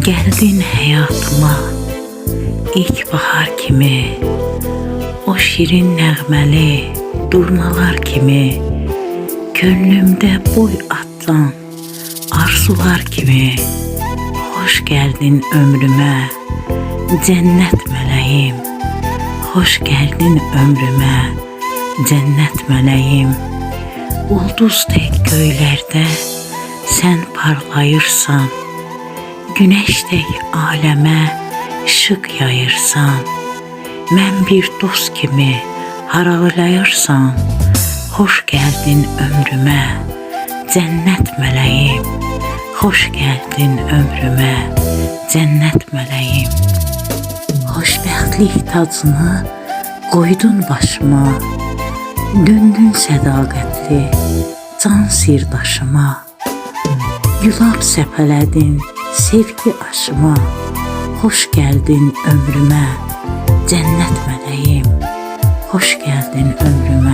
Geldin hayatıma. İlkbahar kimi? O şirin nəğməli durnalar kimi? Könlümdə boy atan arzular kimi? Hoş geldin ömrümə cennet mələyim. Hoş geldin ömrümə cennet mələyim. Ulduz tek göylərdə sən parlayırsan Güneş tek aləmə ışıq yayırsan Mən bir dost kimi haralayırsan Hoş geldin ömrümə cennet mələyim. Hoş geldin ömrümə cennet mələyim. Xoşbəxtlik tacını qoydun başıma Döndün sədaqətli can sirdaşıma. Gülab səpələdin sevgi aşıma Hoş geldin ömrümə cennet mələyim Hoş geldin ömrümə cennet